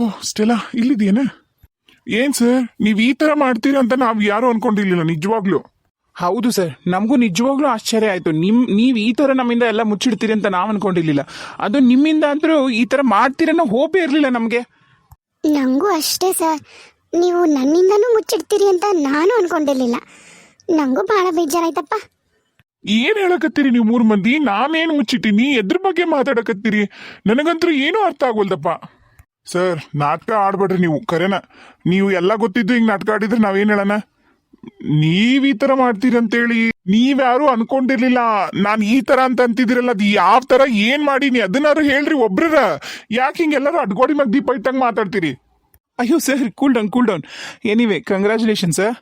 ಓಹ್ Stella ಇಲ್ಲಿದೆಯೇನ ಏನ್ sir ನೀವು ಈ ತರ ಮಾಡ್ತೀರಾ ಅಂತ ನಾವ್ ಯಾರು ಅನ್ಕೊಂಡಿರ್ಲಿಲ್ಲ ನಿಜವಾಗ್ಲು. ಹೌದು ಸರ್ ನಮಗೂ ನಿಜವಾಗ್ಲೂ ಆಶ್ಚರ್ಯ ಆಯ್ತು. ನಿಮ್ ನೀವ್ ಈ ತರ ನಮ್ಮಿಂದ ಎಲ್ಲ ಮುಚ್ಚಿಡ್ತೀರಿ ಅಂತ ನಾವ್ ಅನ್ಕೊಂಡಿರ್ಲಿಲ್ಲ. ಅದು ನಿಮ್ಮಿಂದ ಅಂದ್ರೂ ಈ ತರ ಮಾಡ್ತೀರನ್ನೋ ಹೋಪೇ ಇರ್ಲಿಲ್ಲ ನಮ್ಗೆ. ನಂಗೂ ಅಷ್ಟೇ ಸರ್. ನೀವು ನನ್ನಿಂದನೂ ಮುಚ್ಚಿಡ್ತೀರಿ ಅಂತ ನಾನು ಅನ್ಕೊಂಡಿರ್ಲಿಲ್ಲ. ನಂಗೂ ಬಹಳ ಬೇಜಾರಾಯ್ತಪ್ಪ. ಏನ್ ಹೇಳಕತ್ತೀರಿ ನೀವು ಮೂರು ಮಂದಿ? ನಾನೇನು ಮುಚ್ಚಿಟ್ಟಿನಿ? ಎದ್ರ ಬಗ್ಗೆ ಮಾತಾಡಕತ್ತೀರಿ? ನನಗಂತೂ ಏನೂ ಅರ್ಥ ಆಗೋಲ್ದಪ್ಪ. ಸರ್ ನಾಟಕ ಆಡ್ಬೇಡ್ರಿ ನೀವು ಕರೆನ ನೀವು ಎಲ್ಲ ಗೊತ್ತಿದ್ದು ಹಿಂಗೆ ನಾಟಕ ಆಡಿದ್ರೆ ನಾವೇನ್ ಹೇಳೋಣ? ನೀವ್ ಈ ತರ ಮಾಡ್ತೀರಿ ಅಂತೇಳಿ ನೀವ್ಯಾರು ಅನ್ಕೊಂಡಿರ್ಲಿಲ್ಲ. ನಾನು ಈ ತರ ಅಂತ ಅಂತಿದಿರಲ್ಲ ಅದು ಯಾವ ತರ ಏನ್ ಮಾಡೀನಿ? ಅದನ್ನಾರು ಹೇಳ್ರಿ ಒಬ್ರರ. ಯಾಕೆ ಹಿಂಗೆಲ್ಲರೂ ಅಡ್ಗೋಡಿ ಮಗ್ ದೀಪ ಇಟ್ಟಂಗೆ ಮಾತಾಡ್ತೀರಿ? ಅಯ್ಯೋ sir cool down cool down anyway congratulation sir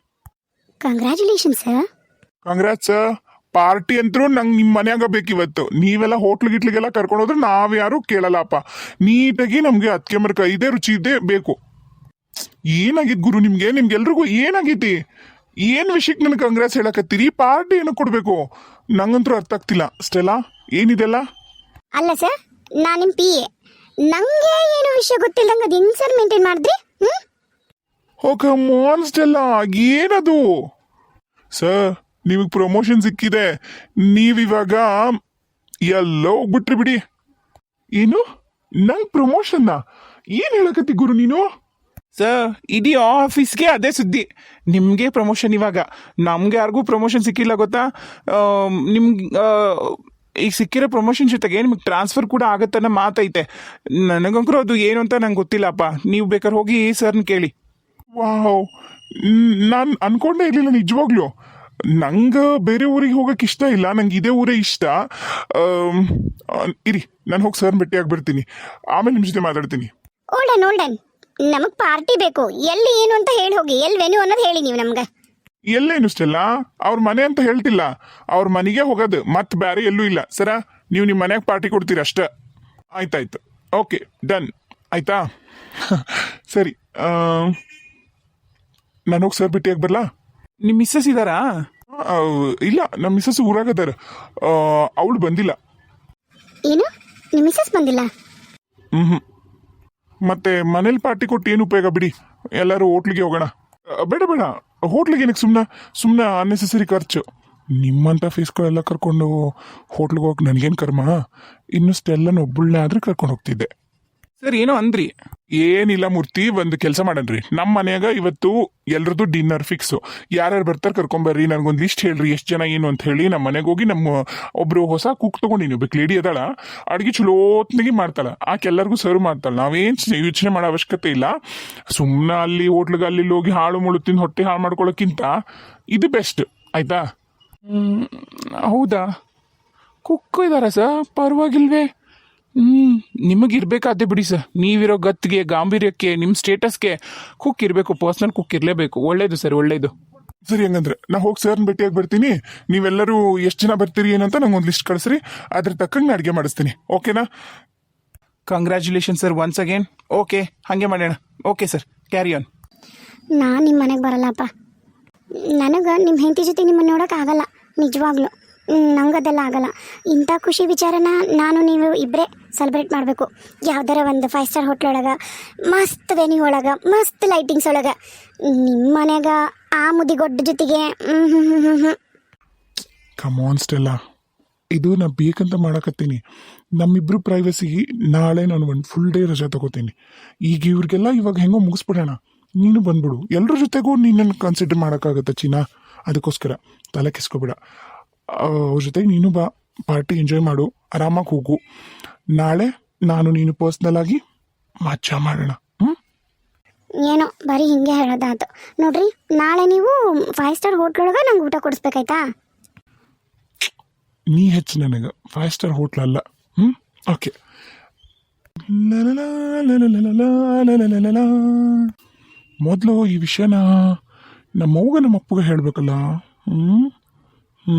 congratulation sir congrats party ಅಂತರೂ ನಂಗೆ ನಿಮ್ಮ ಮನ್ಯಾಗ ಬೇಕಿವತ್ತು ನೀವೆಲ್ಲ ಹೋಟ್ಲ್ ಗಿಟ್ಲಿಗೆಲ್ಲ ಕರ್ಕೊಂಡು ಹೋದ್ರೆ ನಾವ್ಯಾರು ಕೇಳಲ್ಲಪ್ಪ. ನೀಟಾಗಿ ನಮ್ಗೆ ಅದಕ್ಕೆ ಮರ್ಕ ಇದೇ ರುಚಿ ಇದೇ ಬೇಕು. ಏನಾಗಿದ್ ಗುರು ನಿಮ್ಗೆ? ನಿಮ್ಗೆಲ್ರಿಗೂ ಏನಾಗೈತಿ? ಏನ್ ವಿಷಯಕ್ಕೆ ನನಗೆ ಕಾಂಗ್ರೆಸ್ ಹೇಳಕತ್ತೀರಿ? ಪಾರ್ಟಿ ಏನಕ್ಕೆ ಕೊಡ್ಬೇಕು? ನಂಗಂತೂ ಅರ್ಥ ಆಗ್ತಿಲ್ಲ. ಸ್ಟೆಲಾ ಏನಿದೆಲ್ಲ? ಅಲ್ಲ ಸರ್ ನಾನು ನಿಮ್ಮ ಪಿ ನಂಗೆ ಏನು ವಿಷಯ ಗೊತ್ತಿಲ್ಲದಂಗೆ ಅದು ಹೆಂಗೆ ಸರ್ ಮೇಂಟೈನ್ ಮಾಡಿದ್ರಿ? ಹ್ಞೂ ಓಕೆ ಮಾನ್ ಸ್ಟೆಲ್ಲಾ ಏನದು? ಸರ್ ನಿಮಗೆ ಪ್ರಮೋಷನ್ ಸಿಕ್ಕಿದೆ. ನೀವಿವಾಗ ಎಲ್ಲೋ ಹೋಗ್ಬಿಟ್ರಿ ಬಿಡಿ. ಏನು? ನಂಗೆ ಪ್ರಮೋಷನ್ನ ಏನ್ ಹೇಳಕತ್ತಿ ಗುರು ನೀನು? ಸರ್ ಇಡೀ ಆಫೀಸ್ಗೆ ಅದೇ ಸುದ್ದಿ. ನಿಮಗೆ ಪ್ರಮೋಷನ್ ಇವಾಗ. ನಮ್ಗೆ ಯಾರಿಗೂ ಪ್ರಮೋಷನ್ ಸಿಕ್ಕಿಲ್ಲ ಗೊತ್ತಾ? ನಿಮ್ಗೆ ಈಗ ಸಿಕ್ಕಿರೋ ಪ್ರಮೋಷನ್ ಜೊತೆಗೆ ನಿಮ್ಗೆ ಟ್ರಾನ್ಸ್ಫರ್ ಕೂಡ ಆಗತ್ತನ್ನ ಮಾತೈತೆ. ನನಗಂಕರು ಅದು ಏನು ಅಂತ ನಂಗೆ ಗೊತ್ತಿಲ್ಲಪ್ಪ. ನೀವು ಬೇಕಾದ್ರೆ ಹೋಗಿ ಸರ್ನ ಕೇಳಿ. ವಾಹ್ ನಾನು ಅನ್ಕೊಂಡೇ ಇರಲಿಲ್ಲ ನಿಜವಾಗ್ಲು. ನಂಗೆ ಬೇರೆ ಊರಿಗೆ ಹೋಗಕ್ಕೆ ಇಷ್ಟ ಇಲ್ಲ. ನಂಗೆ ಇದೇ ಊರೇ ಇಷ್ಟ. ಇರಿ ನಾನು ಹೋಗಿ ಸರ್ ಭೇಟಿ ಆಗ್ಬಿಡ್ತೀನಿ. ಆಮೇಲೆ ನಿಮ್ಮ ಜೊತೆ ಮಾತಾಡ್ತೀನಿ. ಓಲ್ಡನ್ ಓಲ್ಡನ್ ನಮಗೆ ಪಾರ್ಟಿ ಬೇಕು. ಎಲ್ಲಿ ಏನು ಅಂತ ಹೇಳಿ ಹೋಗಿ. ಎಲ್ಲಿ ವೆನ್ಯೂ ಅನ್ನೋದು ಹೇಳಿ ನೀವು ನಮ್ಗೆ. ಎಲ್ಲೇನು ಇಷ್ಟಲ್ಲ ಅವ್ರ ಮನೆ ಅಂತ ಹೇಳ್ತಿಲ್ಲ. ಅವ್ರ ಮನೆಗೆ ಹೋಗೋದು. ಮತ್ತೆ ಬೇರೆ ಎಲ್ಲೂ ಇಲ್ಲ. ಸರ ನೀವು ನಿಮ್ಮ ಮನ್ಯಾಗ ಪಾರ್ಟಿ ಕೊಡ್ತೀರ ಅಷ್ಟ? ಆಯ್ತಾಯ್ತು. Okay done. ಆಯ್ತಾ? ಸರಿ ನಾನು ಹೋಗಿ ಸರ್ ಭೇಟಿಯಾಗಿ ಬರಲಾ? ನಿಮ್ಮ ಮಿಸ್ಸಸ್ ಇದ್ದಾರಾ ಇಲ್ಲ ನಮ್ಮ ಮಿಸ್ಸಸ್ ಊರಾಗದಾರ ಅವಳು ಬಂದಿಲ್ಲ. ಏನು? ನಿಮ್ಮ ಮಿಸ್ಸಸ್ ಬಂದಿಲ್ಲ? ಹ್ಮ್. ಮತ್ತೆ ಮನೇಲಿ ಪಾರ್ಟಿ ಕೊಟ್ಟು ಏನು ಉಪಯೋಗ ಬಿಡಿ? ಎಲ್ಲರೂ ಹೋಟ್ಲಿಗೆ ಹೋಗೋಣ. ಬೇಡ ಬೇಡ. ಹೋಟ್ಲಿಗೆ ಏನಕ್ಕೆ ಸುಮ್ಮನೆ ಸುಮ್ಮನೆ ಅನ್ನೆಸೆಸರಿ ಖರ್ಚು. ನಿಮ್ಮಂಥ ಫೀಸ್ಗಳೆಲ್ಲ ಕರ್ಕೊಂಡು ಹೋಟ್ಲಿಗೆ ಹೋಗಕ್ಕೆ ನನಗೇನು ಕರ್ಮ? ಇನ್ನಷ್ಟೆಲ್ಲ ಒಬ್ಬಳನ್ನೇ ಆದ್ರೆ ಕರ್ಕೊಂಡು ಹೋಗ್ತಿದ್ದೆ. ಸರ್ ಏನೋ ಅಂದ್ರಿ. ಏನಿಲ್ಲ ಮೂರ್ತಿ ಒಂದು ಕೆಲಸ ಮಾಡನ್ರಿ. ನಮ್ಮ ಮನೆಯಾಗ ಇವತ್ತು ಎಲ್ರದ್ದು ಡಿನ್ನರ್ ಫಿಕ್ಸು ಯಾರ್ಯಾರು ಬರ್ತಾರೆ ಕರ್ಕೊಂಬರ್ರಿ ನನಗೊಂದು ಲಿಸ್ಟ್ ಹೇಳ್ರಿ ಎಷ್ಟು ಜನ ಏನು ಅಂತ ಹೇಳಿ ನಮ್ಮ ಮನೆಗೆ ಹೋಗಿ ನಮ್ಮ ಒಬ್ರು ಹೊಸ ಕುಕ್ ತಗೊಂಡಿನಿ ಒಬ್ಬ ಲೇಡಿ ಅದಾಳ. ಅಡ್ಗೆ ಚಲೋತ್ನಾಗಿ ಮಾಡ್ತಾಳ. ಆಕೆ ಎಲ್ಲರಿಗೂ ಸರ್ವ್ ಮಾಡ್ತಾಳೆ. ನಾವೇನು ಯೋಚನೆ ಮಾಡೋ ಅವಶ್ಯಕತೆ ಇಲ್ಲ. ಸುಮ್ಮನೆ ಅಲ್ಲಿ ಹೋಟ್ಲಿಗೆ ಅಲ್ಲಿ ಹೋಗಿ ಹಾಳು ಮುಳು ತಿಂದು ಹೊಟ್ಟೆ ಹಾಳು ಮಾಡ್ಕೊಳ್ಳೋಕ್ಕಿಂತ ಇದು ಬೆಸ್ಟ್ ಆಯ್ತಾ? ಹೌದಾ? ಕುಕ್ ಇದಾರ ಸರ್? ಪರವಾಗಿಲ್ವೇ. ಹ್ಮ್ ನಿಮಗಿರ್ಬೇಕಾದ್ದೆ ಬಿಡಿ ಸರ್. ನೀವಿರೋ ಗತ್ತಿಗೆ ಗಾಂಭೀರ್ಯಕ್ಕೆ ನಿಮ್ಮ ಸ್ಟೇಟಸ್ಗೆ ಕುಕ್ ಇರಬೇಕು ಪರ್ಸ್ನಲ್ ಕುಕ್ ಇರಲೇಬೇಕು. ಒಳ್ಳೇದು ಸರ್ ಒಳ್ಳೇದು. ಸರಿ ಹಂಗಂದ್ರೆ ನಾ ಹೋಗಿ ಸರ್ನ ಭೇಟಿಯಾಗಿ ಬರ್ತೀನಿ. ನೀವೆಲ್ಲರೂ ಎಷ್ಟು ಜನ ಬರ್ತೀರಿ ಏನಂತ ನಂಗೊಂದು ಲಿಸ್ಟ್ ಕಳಿಸ್ರಿ. ಅದ್ರ ತಕ್ಕಂಗೆ ನಾ ಅಡುಗೆ ಮಾಡಿಸ್ತೀನಿ. ಓಕೆನಾ congratulation sir once again okay ಹಾಗೆ ಮಾಡೋಣ ಓಕೆ ಸರ್ ಕ್ಯಾರಿ ಆನ್ ನಾನು ನಿಮ್ಮ ಮನೆಗೆ ಬರಲ್ಲಪ್ಪ. ನನಗೆ ನಿಮ್ಮ ಹೆಂಡತಿ ಜೊತೆ ನಿಮ್ಮನ್ನು ನೋಡೋಕೆ ಆಗಲ್ಲ. ನಿಜವಾಗ್ಲೂ. ನಂಗೆ ಅದೆಲ್ಲ ಆಗಲ್ಲ. ಇಂಥ ಖುಷಿ ವಿಚಾರನ ನಾನು ನೀವು ಇಬ್ಬರೇ ಸೆಲೆಬ್ರೇಟ್ ಮಾಡಬೇಕು. ಯಾವ್ದಾರ ಒಂದು ಫೈವ್ ಸ್ಟಾರ್ ಹೋಟ್ಲ್ ಒಳಗೆ, ಮಸ್ತ್ ವೆನಿ ಒಳಗೆ, ಮಸ್ತ್ ಲೈಟಿಂಗ್ಸ್ ಒಳಗೆ. ನಿಮ್ಮ ಮನೆಗ ಆ ಮುದಿಗೊಡ್ಡ ಜೊತೆಗೆ ಕಮ್ ಹ್ಮ್ ಹ್ಮ್ ಹ್ಮ್ ಹ್ಮ್. ಕಮಾನ್ ಸ್ಟೆಲ್ಲ ಇದು ನಾ ಬೇಕಂತ ಮಾಡಕತ್ತೀನಿ. ನಮ್ಮಿಬ್ರು ಪ್ರೈವಸಿ ನಾಳೆ ನಾನು ಒಂದು ಫುಲ್ ಡೇ ರಜಾ ತಗೋತೀನಿ. ಈಗ ಇವ್ರಿಗೆಲ್ಲ ಇವಾಗ ಹೆಂಗೋ ಮುಗಿಸ್ಬಿಡೋಣ. ನೀನು ಬಂದ್ಬಿಡು. ಎಲ್ಲರ ಜೊತೆಗೂ ನೀನನ್ನು ಕನ್ಸಿಡರ್ ಮಾಡೋಕ್ಕಾಗತ್ತೆ ಚೀನಾ? ಅದಕ್ಕೋಸ್ಕರ ತಲೆ ಕೆಸ್ಕೊಬೇಡ. ಅವ್ರ ಜೊತೆಗೆ ನೀನು ಬಾ ಪಾರ್ಟಿ ಎಂಜಾಯ್ ಮಾಡು ಆರಾಮಾಗಿ ಹೋಗು ನಾಳೆ ನಾನು ನೀನು ಪರ್ಸ್ನಲ್ ಆಗಿ ಮಚ್ಚ ಮಾಡೋಣ ಏನೋ ಬರೀ ಹಿಂಗೆ ಅಂತ ನೋಡ್ರಿ ನಾಳೆ ನೀವು ಫೈವ್ ಸ್ಟಾರ್ ಹೋಟ್ಲ್ ಒಳಗೆ ನಂಗೆ ಊಟ ಕೊಡಿಸ್ಬೇಕಾಯ್ತಾ ನೀ ಹೆಚ್ಚು ನನಗೆ ಫೈವ್ ಸ್ಟಾರ್ ಹೋಟ್ಲ್ ಅಲ್ಲ ಹ್ಞೂ ಓಕೆ ಮೊದಲು ಈ ವಿಷಯನ ನಮ್ಮ ಅವ್ಗ ನಮ್ಮ ಅಪ್ಪಗೆ ಹೇಳಬೇಕಲ್ಲ ಹ್ಞೂ ಹ್ಞೂ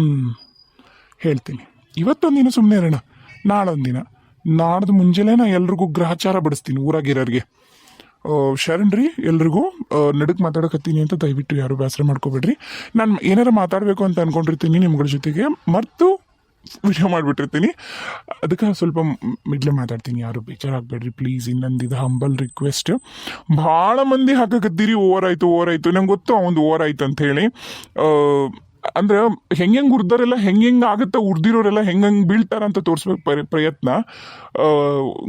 ಹೇಳ್ತೀನಿ. ಇವತ್ತೊಂದಿನ ಸುಮ್ಮನೆ ಇರೋಣ. ನಾಳೊಂದಿನ ನಾಡ್ದು ಮುಂಜಾನೆ ನಾ ಎಲ್ರಿಗೂ ಗ್ರಹಚಾರ ಬಡಿಸ್ತೀನಿ ಊರಾಗಿರೋರಿಗೆ. ಶರಣ್ ರೀ ಎಲ್ರಿಗೂ ನಡಕ್ ಮಾತಾಡಕತ್ತೀನಿ ಅಂತ ದಯವಿಟ್ಟು ಯಾರು ಬೇಸರ ಮಾಡ್ಕೋಬೇಡ್ರಿ. ನಾನು ಏನಾರ ಮಾತಾಡಬೇಕು ಅಂತ ಅನ್ಕೊಂಡಿರ್ತೀನಿ ನಿಮ್ಗಳ ಜೊತೆಗೆ. ಮತ್ತು ವಿಡಿಯೋ ಮಾಡಿಬಿಟ್ಟಿರ್ತೀನಿ. ಅದಕ್ಕೆ ಸ್ವಲ್ಪ ಮಿಡ್ಲೆ ಮಾತಾಡ್ತೀನಿ. ಯಾರು ಬೇಜಾರಾಗಬೇಡ್ರಿ ಪ್ಲೀಸ್ ಇನ್ನೊಂದು ಇದು ಹಂಬಲ್ ರಿಕ್ವೆಸ್ಟ್ ಭಾಳ ಮಂದಿ ಹಾಕಕತ್ತೀರಿ. ಓವರ್ ಆಯಿತು ಓವರ್ ಆಯಿತು. ನಂಗೆ ಗೊತ್ತು ಒಂದು ಓವರ್ ಆಯ್ತು ಆ, ಅಂದ್ರೆ ಹೆಂಗೆ ಹೆಂಗೆ ಉರ್ದೋರೆಲ್ಲ ಹೆಂಗೆ ಹೆಂಗೆ ಆಗುತ್ತೆ, ಉರ್ದಿರೋರೆಲ್ಲ ಹೆಂಗೆ ಹೆಂಗೆ ಬೀಳ್ತಾರ ಅಂತ ತೋರಿಸ್ಬೇಕು ಪ್ರ- ಪ್ರಯತ್ನ.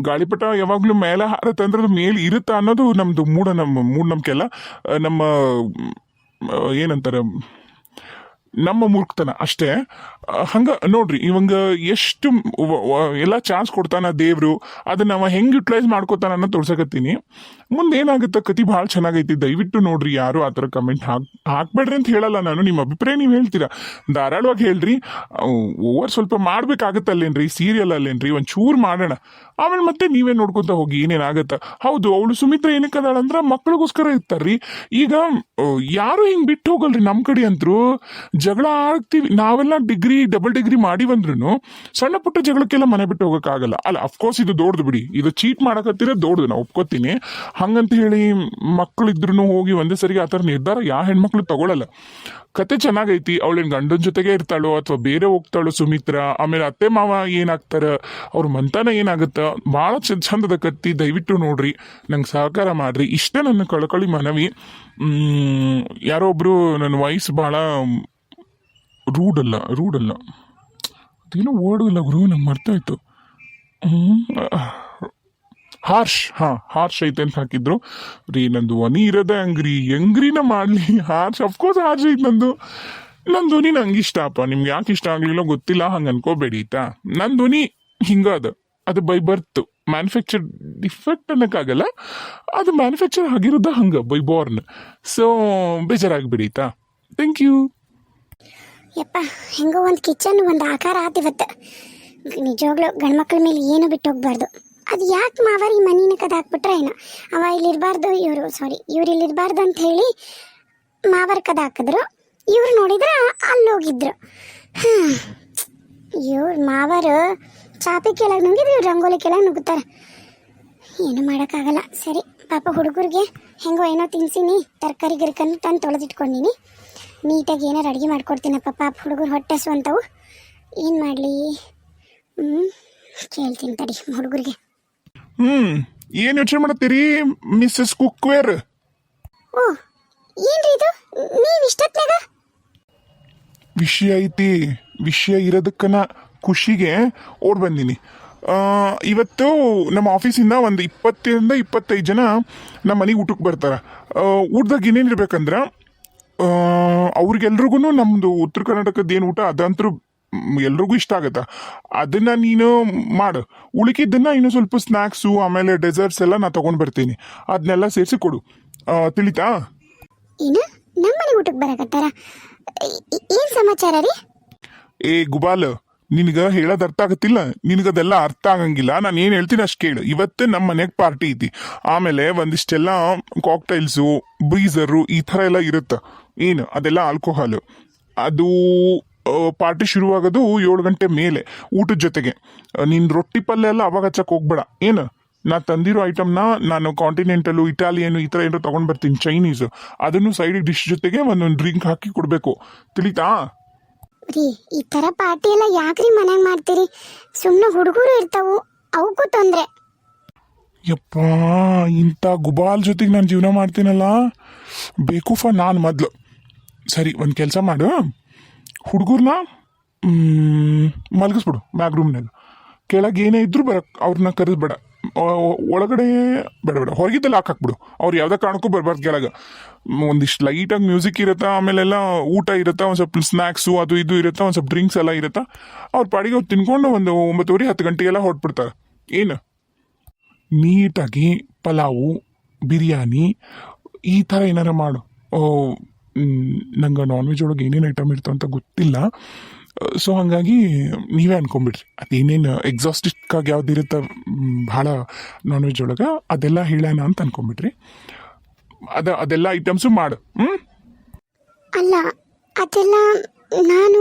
ಗಾಳಿಪಟ ಯಾವಾಗಲೂ ಮೇಲೆ ಹಾರತ್ತೆ ಅಂದ್ರೆ ಅದು ಮೇಲೆ ಇರುತ್ತೆ ಅನ್ನೋದು ನಮ್ಮದು ಮೂಢ ನಮ್ಮ, ಮೂಢನಂಬಿಕೆ ಅಲ್ಲ. ನಮ್ಮ ಏನಂತಾರೆ? ನಮ್ಮ ಮೂರ್ಖತನ ಅಷ್ಟೇ. ಹಂಗೆ, ನೋಡ್ರಿ, ಇವಂಗ ಎಷ್ಟು ಎಲ್ಲ ಚಾನ್ಸ್ ಕೊಡ್ತಾನ ದೇವ್ರು, ಅದನ್ನ ಅವ ಹೆಂಗ್ ಯುಟಿಲೈಸ್ ಮಾಡ್ಕೋತಾನ ತೋರ್ಸಕತ್ತೀನಿ. ಮುಂದೆ ಏನಾಗುತ್ತೆ ಕತಿ ಭಾಳ ಚೆನ್ನಾಗೈತಿ, ದಯವಿಟ್ಟು ನೋಡ್ರಿ ಯಾರು ಆ ಥರ ಕಮೆಂಟ್ ಹಾಕ್, ಹಾಕ್ಬೇಡ್ರಿ ಅಂತ ಹೇಳಲ್ಲ ನಾನು, ನಿಮ್ಮ ಅಭಿಪ್ರಾಯ ನೀವು ಹೇಳ್ತೀರಾ? ಧಾರಾಳವಾಗಿ ಹೇಳ್ರಿ ಓವರ್ ಸ್ವಲ್ಪ ಮಾಡ್ಬೇಕಾಗತ್ತಲ್ಲೇನ್ರಿ ಸೀರಿಯಲ್ ಅಲ್ಲೇನ್ರಿ ಒಂದ್ ಚೂರ್ ಮಾಡೋಣ. ಆಮೇಲೆ ಮತ್ತೆ ನೀವೇ ನೋಡ್ಕೊತ ಹೋಗಿ ಏನೇನಾಗತ್ತ. ಹೌದು, ಅವಳು ಸುಮಿತ್ರ ಏನಕ್ಕೆ ಅದಾಳಂದ್ರ ಮಕ್ಳಿಗೋಸ್ಕರ ಇರ್ತಾರ್ರಿ. ಈಗ ಯಾರು ಹಿಂಗ್ ಬಿಟ್ಟು ಹೋಗಲ್ರಿ ನಮ್ ಕಡೆ ಅಂತರೂ ಜಗಳ ಆಗ್ತೀವಿ ನಾವೆಲ್ಲ ಡಿಗ್ರಿ ಡಬಲ್ ಡಿಗ್ರಿ ಮಾಡಿ ಬಂದ್ರು ಸಣ್ಣ ಪುಟ್ಟ ಜಗಳಕ್ಕೆಲ್ಲ ಮನೆ ಬಿಟ್ಟು ಹೋಗೋಕ್ಕಾಗಲ್ಲ. ಅಲ್ಲ ಅಫ್ಕೋರ್ಸ್ ಇದು ದೊಡ್ದು ಬಿಡಿ. ಇದು ಚೀಟ್ ಮಾಡಕತ್ತಿರ ದೊಡ್ದು ನಾ ಒಪ್ಕೋತೀನಿ. ಹಂಗಂತ ಹೇಳಿ ಮಕ್ಕಳಿದ್ರು ಹೋಗಿ ಒಂದೇ ಸರಿಗೆ ಆ ಥರ ನಿರ್ಧಾರ ಯಾವ ಹೆಣ್ಮಕ್ಳು ತಗೊಳಲ್ಲ. ಕತೆ ಚೆನ್ನಾಗೈತಿ, ಅವಳೇನ್ ಗಂಡನ ಜೊತೆಗೆ ಇರ್ತಾಳೋ ಅಥವಾ ಬೇರೆ ಹೋಗ್ತಾಳೋ ಸುಮಿತ್ರ, ಆಮೇಲೆ ಅತ್ತೆ, ಮಾವ ಏನಾಗ್ತಾರ, ಅವ್ರ ಮಂತನ ಏನಾಗುತ್ತ, ಭಾಳ ಚಂದದ ಕತ್ತಿ, ದಯವಿಟ್ಟು ನೋಡ್ರಿ, ನಂಗೆ ಸಹಕಾರ ಮಾಡ್ರಿ, ಇಷ್ಟೇ ನನ್ನ ಕಳಕಳಿ ಮನವಿ. ಯಾರೋ ಒಬ್ರು ನನ್ನ ವಯಸ್ಸು ಭಾಳ ರೂಡ್ ರೂಡಲ್ಲ. ರೂಡ್ ಅಲ್ಲ ಅದೇನೋ ಇಲ್ಲ ಗುರು, ನಂಗೆ ಮರ್ತಾಯಿತ್ತು ಹಾರ್ಷ್ ಹಾರ್ಶ್, ಹಾ, ಹಾರ್ಶ್ ಐತೆ ಅಂತ ಹಾಕಿದ್ರು. ರೀ, ನಂದು ಒನಿ ಇರೋದ ಅಂಗ್ರಿ ಹೆಂಗ್ರಿನ ಮಾಡಲಿ, ಹಾರ್ಶ್ ಅಫ್ಕೋರ್ಸ್ ಹಾರ್ಶ್ ಐತೆ ನಂದು. ನನ್ನ ಧ್ವನಿ ನಂಗೆ ಇಷ್ಟ, ಅಪ್ಪ. ನಿಮ್ಗೆ ಯಾಕೆ ಇಷ್ಟ ಆಗಲಿಲ್ಲ ಗೊತ್ತಿಲ್ಲ, ಹಂಗೆ ಅನ್ಕೋಬೇಡಿ, ಆಯ್ತಾ? ನನ್ನ ಧ್ವನಿ ಹಿಂಗ ಅದು. ಅದು ಬೈ ಬರ್ತು ಮ್ಯಾನುಫ್ಯಾಕ್ಚರ್ ಡಿಫೆಕ್ಟ್ ಅನ್ನೋಕ್ಕಾಗಲ್ಲ, ಅದು ಮ್ಯಾನುಫ್ಯಾಕ್ಚರ್ ಆಗಿರೋದ ಹಂಗೆ ಬೈ ಬಾರ್ನ್ ಸೊ ಬೇಜಾರಾಗಿ ಆಯ್ತಾ? ಥ್ಯಾಂಕ್ ಯು ಯಪ್ಪ, ಹೆಂಗೋ ಒಂದು ಕಿಚನ್, ಒಂದು ಆಕಾರ ಆತಿವತ್ತು ನಿಜವಾಗ್ಲೂ ಗಂಡ್ಮಕ್ಳ ಮೇಲೆ ಏನು ಬಿಟ್ಟು ಹೋಗ್ಬಾರ್ದು. ಅದು ಯಾಕೆ ಮಾವಾರ ಈ ಮನಿನ ಕದ ಹಾಕ್ಬಿಟ್ರೆ ಏನೋ? ಅವ ಇಲ್ಲಿರಬಾರ್ದು, ಇವರು ಸಾರಿ ಇವ್ರು ಇಲ್ಲಿರಬಾರ್ದು ಅಂತ ಹೇಳಿ ಮಾವರ್ ಕದ ಹಾಕಿದ್ರು. ಇವ್ರು ನೋಡಿದ್ರೆ ಅಲ್ಲಿ ಹೋಗಿದ್ರು. ಹಾಂ ಇವ್ರು ಮಾವರು ಚಾಪಿ ಕೆಳಗೆ ನುಂಗಿದ್ರು, ಇವ್ರು ರಂಗೋಲಿ ಕೆಳಗೆ ನುಗ್ಗುತ್ತಾರೆ. ಏನು ಮಾಡೋಕ್ಕಾಗಲ್ಲ. ಸರಿ, ಪಾಪ ಹುಡುಗರಿಗೆ ಹೆಂಗೋ ಏನೋ ತಿನ್ಸಿನಿ, ತರಕಾರಿ ಗಿರ್ಕನ್ನು ತಂದು ತೊಳೆದಿಟ್ಕೊಂಡಿನಿ. ನೀಟಾಗಿ ಏನಾರು ಅಡುಗೆ ಮಾಡ್ಕೊಡ್ತೀನಪ್ಪ. ಪಾಪ ಹುಡುಗರು ಹೊಟ್ಟೆ ಸ್ವಂತವು ಏನು ಮಾಡಲಿ? ಹ್ಞೂ ಕೇಳ್ತೀನಿ ತಡಿ ಹುಡುಗರಿಗೆ. ಹ್ಞೂ ಏನು ಯೋಚನೆ ಮಾಡತ್ತೀರಿ ಮಿಸ್ಸಸ್ ಕುಕ್ವೇರ್ ಓ ಏನ್ರಿ ಇದು? ನೀವು ಇಷ್ಟೊತ್ನಾಗ ವಿಷಯ ಐತಿ ವಿಷಯ ಇರೋದಕ್ಕನ ಖುಷಿಗೆ ಓಡ್ ಬಂದೀನಿ. ಇವತ್ತು ನಮ್ಮ ಆಫೀಸಿಂದ ಒಂದು ಇಪ್ಪತ್ತರಿಂದ ಇಪ್ಪತ್ತೈದು ಜನ ನಮ್ಮ ಮನೆಗೆ ಊಟಕ್ಕೆ ಬರ್ತಾರೆ. ಊಟದಾಗ ಏನೇನು ಇರ್ಬೇಕಂದ್ರೆ ಅವ್ರಿಗೆಲ್ರಿಗೂ ನಮ್ಮದು ಉತ್ತರ ಕರ್ನಾಟಕದ ಏನು ಊಟ ಅದಂತರೂ ಎಲ್ರಿಗೂ ಇಷ್ಟ ಆಗುತ್ತೆ. ಅದನ್ನ ನೀನು ಮಾಡು. ಉಳಿಕಿದ್ದನ್ನ ಇನ್ನು ಸ್ವಲ್ಪ ಸ್ನ್ಯಾಕ್ಸು ಆಮೇಲೆ ಡೆಸರ್ಟ್ಸ್ ಎಲ್ಲ ನಾ ತಗೊಂಡ್ ಬರ್ತೀನಿ. ಅದನ್ನೆಲ್ಲ ಸೇರಿಸಿ ಕೊಡು. ತಿಳಿತಾ? ಏನು? ನಮ್ಮ ಮನೆ ಊಟಕ್ಕೆ ಬರಕತ್ತಾರ ಏನು ಸಮಾಚಾರ ರೀ? ಏ ಗುಬಾಲ್ ನಿನಗೆ ಹೇಳೋದು ಅರ್ಥ ಆಗತ್ತಿಲ್ಲ? ನಿನಗದೆಲ್ಲ ಅರ್ಥ ಆಗಂಗಿಲ್ಲ. ನಾನು ಏನು ಹೇಳ್ತೀನಿ ಅಷ್ಟು ಕೇಳು. ಇವತ್ತು ನಮ್ಮ ಮನೆಗೆ ಪಾರ್ಟಿ ಐತಿ. ಆಮೇಲೆ ಒಂದಿಷ್ಟೆಲ್ಲ ಕಾಕ್ಟೈಲ್ಸು ಬ್ರೀಸರು ಈ ಥರ ಎಲ್ಲ ಇರುತ್ತೆ. ಏನು? ಅದೆಲ್ಲ ಆಲ್ಕೋಹಾಲ್ ಅದು ಪಾರ್ಟಿ ಶುರುವಾಗೋದು ಏಳು ಗಂಟೆ ಮೇಲೆ ಊಟದ ಜೊತೆಗೆ. ನೀನು ರೊಟ್ಟಿ ಪಲ್ಯ ಎಲ್ಲ ಅವಾಗ ಹಚ್ಚಕ್ಕೆ ಹೋಗ್ಬೇಡ. ಏನು? ನಾ ತಂದಿರೋ ಐಟಮ್ನ ನಾನು ಕಾಂಟಿನೆಂಟಲು ಇಟಾಲಿಯನ್ ಈ ಥರ ಏನೋ ತೊಗೊಂಡು ಬರ್ತೀನಿ ಚೈನೀಸು ಅದನ್ನು ಸೈಡ್ ಡಿಶ್ ಜೊತೆಗೆ ಒಂದೊಂದು ಡ್ರಿಂಕ್ ಹಾಕಿ ಕೊಡಬೇಕು. ತಿಳಿತಾ? ರೀ ಈ ಥರ ಪಾರ್ಟಿ ಎಲ್ಲ ಯಾಕ್ರಿ ಮನೆಯಾಗ ಮಾಡ್ತೀರಿ? ಸುಮ್ಮನೆ ಹುಡುಗರು ಇರ್ತಾವು ಅವಕ್ಕೂ ತೊಂದರೆ. ಯಪ್ಪ ಇಂಥ ಗುಬಾಲ್ ಜೊತೆಗೆ ನಾನು ಜೀವನ ಮಾಡ್ತೀನಲ್ಲ? ಬೇಕೂಫ ನಾನು ಮೊದಲು. ಸರಿ, ಒಂದು ಕೆಲಸ ಮಾಡು. ಹುಡುಗರ್ನ ಮಲಗಿಸ್ಬಿಡು ಮ್ಯಾಗ್ ರೂಮ್ನಾಗ ಕೆಳಗೆ ಏನೇ ಇದ್ದರೂ ಬರ ಅವ್ರನ್ನ ಕರೆಸ್ಬೇಡ ಒಳಗಡೆ ಬೇಡ ಬೇಡ. ಹೊರಗಿದ್ದಲ್ಲಿ ಹಾಕಾಕ್ಬಿಡು ಅವ್ರು ಯಾವುದೇ ಕಾರಣಕ್ಕೂ ಬರಬಾರ್ದು ಕೆಳಗೆ. ಒಂದಿಷ್ಟು ಲೈಟಾಗಿ ಮ್ಯೂಸಿಕ್ ಇರುತ್ತೆ, ಆಮೇಲೆಲ್ಲ ಊಟ ಇರುತ್ತೆ, ಒಂದು ಸ್ವಲ್ಪ ಸ್ನ್ಯಾಕ್ಸು ಅದು ಇದು ಇರುತ್ತೆ, ಒಂದು ಸ್ವಲ್ಪ ಡ್ರಿಂಕ್ಸ್ ಎಲ್ಲ ಇರುತ್ತೆ, ಅವ್ರ ಪಾಡಿಗೆ ಅವ್ರು ತಿನ್ಕೊಂಡು ಒಂದು ಒಂಬತ್ತುವರೆ, ಹತ್ತು ಗಂಟೆಗೆಲ್ಲ ಹೊರಟ್ಬಿಡ್ತಾರೆ. ಏನು? ನೀಟಾಗಿ ಪಲಾವು, ಬಿರಿಯಾನಿ, ಈ ಥರ ಏನಾರ ಮಾಡು. ನಂಗೆ ನಾನ್ ವೆಜ್ ಒಳಗೆ ಏನೇನು ಐಟಮ್ ಇರ್ತಾವ ಅಂತ ಗೊತ್ತಿಲ್ಲ. ಸೊ ಹಾಗಾಗಿ ನೀವೇ ಅನ್ಕೊಂಬಿಡ್ರಿ ಅದೇನೇನು ಎಕ್ಸಾಸ್ಟಿಕ್ ಆಗಿ ಯಾವ್ದು ಇರುತ್ತೆ ಭಾಳ ನಾನ್ ವೆಜ್ ಒಳಗೆ ಅದೆಲ್ಲ ಹೇಳೋಣ ಅಂತ ಅನ್ಕೊಂಬಿಡ್ರಿ ಅದ, ಅದೆಲ್ಲ ಐಟಮ್ಸು ಮಾಡು. ಹ್ಞೂ ಅಲ್ಲ, ಅದೆಲ್ಲ ನಾನು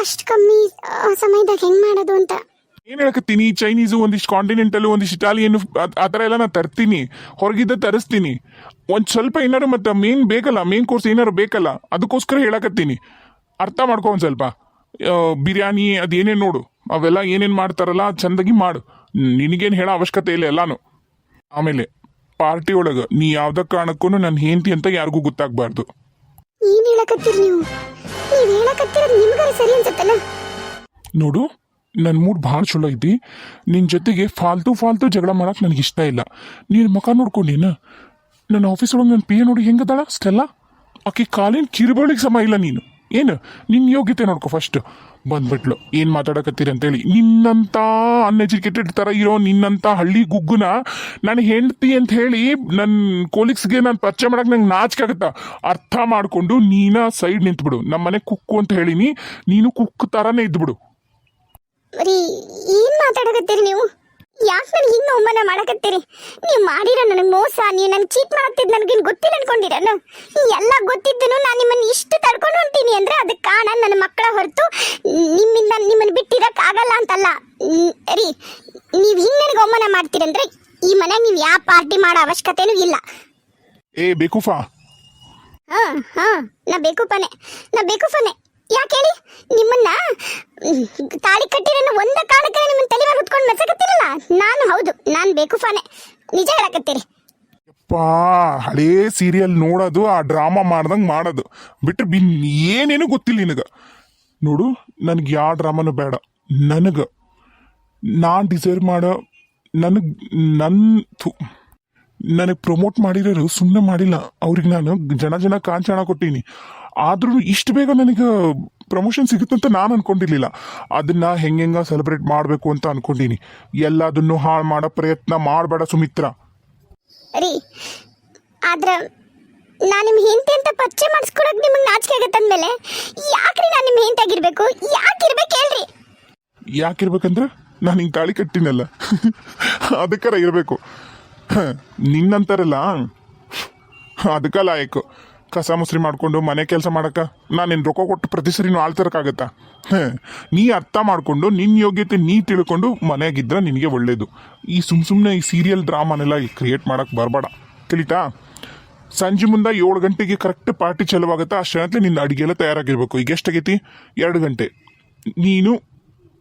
ಅಷ್ಟು ಕಮ್ಮಿ ಸಮಯದಾಗ ಹೆಂಗೆ ಮಾಡೋದು ಅಂತ. ಏನು ಹೇಳಕತ್ತೀನಿ? ಚೈನೀಸು ಒಂದಿಷ್ಟು ಕಾಂಟಿನೆಂಟಲು ಒಂದಿಷ್ಟು ಇಟಾಲಿಯನ್ ಆ ಥರ ಎಲ್ಲ ನಾನು ತರ್ತೀನಿ. ಹೊರಗಿದ್ದ ತರಿಸ್ತೀನಿ. ಒಂದು ಸ್ವಲ್ಪ ಏನಾರು ಮತ್ತೆ ಮೇನ್ ಬೇಕಲ್ಲ ಮೇನ್ ಕೋರ್ಸ್ ಏನಾರು ಬೇಕಲ್ಲ ಅದಕ್ಕೋಸ್ಕರ ಹೇಳಕತ್ತೀನಿ. ಅರ್ಥ ಮಾಡ್ಕೊ ಒಂದು ಸ್ವಲ್ಪ. ಬಿರಿಯಾನಿ ಅದೇನೇನು ನೋಡು. ಅವೆಲ್ಲ ಏನೇನು ಮಾಡ್ತಾರಲ್ಲ ಚಂದಾಗಿ ಮಾಡು. ನಿನಗೇನು ಹೇಳೋ ಅವಶ್ಯಕತೆ ಇಲ್ಲ ಎಲ್ಲಾನು. ಆಮೇಲೆ ಪಾರ್ಟಿ ಒಳಗೆ ನೀ ಯಾವ್ದ ಕಾರಣಕ್ಕೂ ನನ್ನ ಹೆಂಡತಿ ಅಂತ ಯಾರಿಗೂ ಗೊತ್ತಾಗಬಾರ್ದು. ಏನ್ ಹೇಳಕತ್ತೀರಿ ನೀವು? ನೀವ್ ಹೇಳಕತ್ತಿರೋದು ನಿಮ್ಗಾರ ಸರಿ ಅನ್ಸತ್ತಲ್ಲ? ನೋಡು ನನ್ನ ಮೂಡ್ ಭಾಳ ಚಲೋ ಐತಿ. ನಿನ್ನ ಜೊತೆಗೆ ಫಾಲ್ತು ಫಾಲ್ತು ಜಗಳ ಮಾಡಕ್ಕೆ ನನಗೆ ಇಷ್ಟ ಇಲ್ಲ. ನೀನು ಮುಖ ನೋಡ್ಕೊಂಡಿನ ನನ್ನ ಆಫೀಸ್ ಒಳಗೆ ನನ್ನ ಪಿ ಎ ನೋಡಿ ಹೆಂಗದಾಳ? ಅಷ್ಟೆಲ್ಲ ಆಕೆ ಕಾಲಿನ ಕಿರುಬಳಿಗೆ ಸಮ ಇಲ್ಲ ನೀನು. ಏನು? ನಿನ್ನ ಯೋಗ್ಯತೆ ನೋಡ್ಕೊ ಫಸ್ಟ್ ಬಂದ್ಬಿಟ್ಲು. ಏನು ಮಾತಾಡಕತ್ತೀರಿ ಅಂತೇಳಿ. ನಿನ್ನಂಥ ಅನ್ಎಜುಕೇಟೆಡ್ ಥರ ಇರೋ ನಿನ್ನಂಥ ಹಳ್ಳಿ ಗುಗ್ಗುನ ನಾನು ಹೆಂಡ್ತಿ ಅಂತ ಹೇಳಿ ನನ್ನ ಕೋಲಿಕ್ಸ್ಗೆ ನಾನು ಪರಿಚಯ ಮಾಡೋಕೆ ನಂಗೆ ನಾಚಿಕೆ ಆಗುತ್ತಾ? ಅರ್ಥ ಮಾಡಿಕೊಂಡು ನೀನ ಸೈಡ್ ನಿಂತ್ಬಿಡು. ನಮ್ಮ ಮನೆ ಕುಕ್ಕು ಅಂತ ಹೇಳಿನಿ. ನೀನು ಕುಕ್ ಥರನೇ ಇದ್ಬಿಡು. ರೀ ಏನ್ ಮಾತಾಡಕತ್ತೀರಿ ನೀವು? ಯಾಕೆ ನನಗೆ ಹಿಂಗೆ ಅವಮಾನ ಮಾಡಕತ್ತೀರಿ? ನೀವು ಮಾಡಿರೋ ನನಗೆ ಮೋಸ ನೀವು ನನಗೆ ಚೀಟ್ ಮಾಡತ್ತಿದ್ ನನಗೇನು ಗೊತ್ತಿಲ್ಲ ಅನ್ಕೊಂಡಿರನು ಎಲ್ಲ ಗೊತ್ತಿದ್ದನು ನಾನು ನಿಮ್ಮನ್ನು ಇಷ್ಟು ತಡ್ಕೊಂಡು ಹೊಂಟೀನಿ ಅಂದ್ರೆ ಅದಕ್ಕೆ ಕಾರಣ ನನ್ನ ಮಕ್ಕಳ ಹೊರತು ನಿಮ್ಮಿಂದ ನಿಮ್ಮನ್ನು ಬಿಟ್ಟಿರಕ್ಕೆ ಆಗಲ್ಲ ಅಂತಲ್ಲ. ರೀ ನೀವು ಹಿಂಗೆ ನನಗೆ ಅವಮಾನ ಮಾಡ್ತೀರಂದ್ರೆ ಈ ಮನೆಗೆ ನೀವು ಯಾವ ಪಾರ್ಟಿ ಮಾಡೋ ಅವಶ್ಯಕತೆನೂ ಇಲ್ಲ. ಏ ಬೇಕುಫಾ? ಹಾ ಹಾ ನಾ ಬೇಕುಫಾನೆ ನಾ ಬೇಕುಫಾನೆ. ಯಾಕೆ ಹೇಳಿ? ನಿಮ್ಮನ್ನ ಮ್, ತಾಳಿ ಕಟ್ಟಿರೋ ಒಂದ ಕಾಲಕ್ಕೆ ನಿಮ್ಮ ತಲೆ ಮೇಲೆ ಹೊತ್ಕೊಂಡು ಮೆಸಕತ್ತಿರಲ್ಲ ನಾನು ಹೌದು, ನಾನು ಬೇಕುಫಾನೆ ನಿಜ ಹೇಳಕತ್ತೀರಿ. ಪಾ ಹಳೇ ಸೀರಿಯಲ್ ನೋಡೋದು, ಆ ಡ್ರಾಮಾ ಮಾಡ್ದಂಗೆ ಮಾಡೋದು. ಬಿಟ್ರೆ ಬಿನ್ ಏನೇನು ಗೊತ್ತಿಲ್ಲ ನಿನಗೆ. ನೋಡು, ನನಗೆ ಯಾವ ಡ್ರಾಮಾನು ಬೇಡ. ನನಗೆ. ನಾನು ಡಿಸೈರ್ ಮಾಡೋ, ನನಗೆ ನನ್ನ ನನಗೆ ಪ್ರಮೋಟ್ ಮಾಡಿರೋರು ಸುಮ್ಮನೆ ಮಾಡಿಲ್ಲ. ಅವ್ರಿಗೆ ನಾನು ಜನ ಜನ ಕಾಂಚಾಣ ಕೊಟ್ಟೀನಿ. ಆದ್ರೂ ಇಷ್ಟು ಬೇಗ ನನಗೆ ಪ್ರಮೋಷನ್ ಸಿಗುತ್ತಂತ ನಾನು ಅನ್ಕೊಂಡಿರ್ಲಿಲ್ಲ. ಅದನ್ನ ಹೆಂಗೆಂಗ ಸೆಲೆಬ್ರೇಟ್ ಮಾಡಬೇಕು ಅಂತ ಅನ್ಕೊಂಡಿನಿ. ಎಲ್ಲದನ್ನು ಹಾಳು ಮಾಡೋ ಪ್ರಯತ್ನ ಮಾಡಬೇಡ ಸುಮಿತ್ರ. ರೀ ಆದ್ರ ನಾನು ನಿಮ್ಮ ಹೆಂಡತಿ ಅಂತ ಪರಿಚಯ ಮಾಡಿಸ್ಕೊಡಕ್ ನಿಮಗೆ ನಾಚಿಕೆ ಆಗತ್ತಂದ್ಮೇಲೆ ಯಾಕ್ರಿ ನಾನು ನಿಮ್ಮ ಹೆಂಡತಿ ಆಗಿರ್ಬೇಕು? ಯಾಕಿರ್ಬೇಕು ಹೇಳ್ರಿ. ಯಾಕಿರ್ಬೇಕಂದ್ರೆ ನಾನು ಹಿಂಗೆ ತಾಳಿ ಕಟ್ಟಿನಲ್ಲ. ಅದಕ್ಕಾರ ಇರಬೇಕು. ನಿನ್ನಂತಾರಲ್ಲ. ಅದಕ್ಕ ಲಾಯಕು. ಕಸ ಮುಸ್ರಿ ಮಾಡ್ಕೊಂಡು ಮನೆ ಕೆಲಸ ಮಾಡಕ್ಕ ನಾನು ನಿನ್ನ ರೊಕ್ಕ ಕೊಟ್ಟು ಪ್ರತಿ ಸರಿನೂ ಆಳ್ತಿರಕ್ಕಾಗತ್ತಾ? ಹ, ನೀ ಅರ್ಥ ಮಾಡ್ಕೊಂಡು ನಿನ್ನ ಯೋಗ್ಯತೆ ನೀ ತಿಳ್ಕೊಂಡು ಮನೆಯಾಗಿದ್ದರೆ ನಿನಗೆ ಒಳ್ಳೇದು. ಈ ಸುಮ್ಮ ಸುಮ್ಮನೆ ಈ ಸೀರಿಯಲ್ ಡ್ರಾಮಾನೆಲ್ಲ ಕ್ರಿಯೇಟ್ ಮಾಡೋಕೆ ಬರಬೇಡ. ತಿಳಿತಾ? ಸಂಜೆ ಮುಂದೆ ಏಳು ಗಂಟೆಗೆ ಕರೆಕ್ಟ್ ಪಾರ್ಟಿ ಚಲುವಾಗುತ್ತೆ ಅಷ್ಟೇ ನಿನ್ನ ಅಡುಗೆ ಎಲ್ಲ ತಯಾರಾಗಿರ್ಬೇಕು. ಈಗ ಎಷ್ಟಾಗೈತಿ? ಎರಡು ಗಂಟೆ. ನೀನು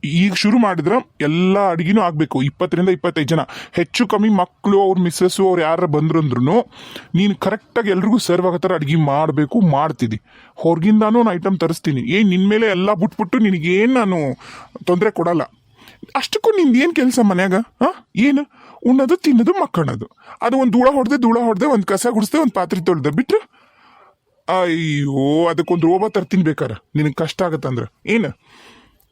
ಈಗ ಶುರು ಮಾಡಿದ್ರೆ ಎಲ್ಲ ಅಡುಗೆನೂ ಆಗಬೇಕು. ಇಪ್ಪತ್ತರಿಂದ ಇಪ್ಪತ್ತೈದು ಜನ. ಹೆಚ್ಚು ಕಮ್ಮಿ ಮಕ್ಕಳು ಅವ್ರ ಮಿಸ್ಸಸ್ಸು ಅವ್ರು ಯಾರು ಬಂದ್ರು ಅಂದ್ರೂ ನೀನು ಕರೆಕ್ಟಾಗಿ ಎಲ್ರಿಗೂ ಸರ್ವ್ ಆಗೋ ಥರ ಅಡುಗೆ ಮಾಡಬೇಕು ಮಾಡ್ತಿದ್ದಿ ಹೊರಗಿಂದಾನು ನಾನು ಐಟಮ್ ತರಿಸ್ತೀನಿ. ಏನು ನಿನ್ನ ಮೇಲೆ ಎಲ್ಲ ಬಿಟ್ಬಿಟ್ಟು ನಿನಗೇನು ನಾನು ತೊಂದರೆ ಕೊಡಲ್ಲ. ಅಷ್ಟಕ್ಕೂ ನಿಂದು ಏನು ಕೆಲಸ ಮನ್ಯಾಗ? ಹಾಂ? ಏನು? ಉಣ್ಣೋದು, ತಿನ್ನೋದು, ಮಕ್ಕಳದು. ಅದು ಒಂದು ಧೂಳ ಹೊಡೆದೆ ಧೂಳ ಹೊಡೆದೆ, ಒಂದು ಕಸ ಗುಡಿಸ್ದೆ, ಒಂದು ಪಾತ್ರೆ ತೊಳ್ದೆ. ಬಿಟ್ರೆ? ಅಯ್ಯೋ, ಅದಕ್ಕೊಂದು ರೋಬ ತರ್ತೀನಿ ಬೇಕಾರ. ನಿನಗೆ ಕಷ್ಟ ಆಗತ್ತಂದ್ರೆ. ಏನು?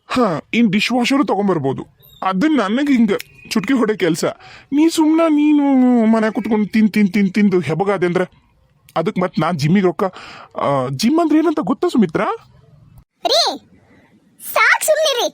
ಹಾ, ಇನ್ ಡಿಶ್ ವಾಷರು ತಗೊಂಬರ್ಬೋದು ಅದನ್ನ ನನಗೆ ಹಿಂಗೆ ಚುಟ್ಕಿ ಹೊಡೆ ಕೆಲಸ. ನೀ ಸುಮ್ಮನೆ ನೀನು ಮನೆ ಕುತ್ಕೊಂಡು ತಿನ್ ತಿನ್ ತಿನ್, ತಿಂದು ಹೆಬಗಾದೆ ಅಂದ್ರೆ ಅದಕ್ಕೆ ಮತ್ತೆ ನಾನು ಜಿಮ್ಮಿಗೆ ರೊಕ್ಕ ಜಿಮ್ ಅಂದ್ರೆ ಏನಂತ ಗೊತ್ತಾ ಸುಮಿತ್ರಾ? ರೀ, ಸಾಕು ಸುಮ್ಮನೆ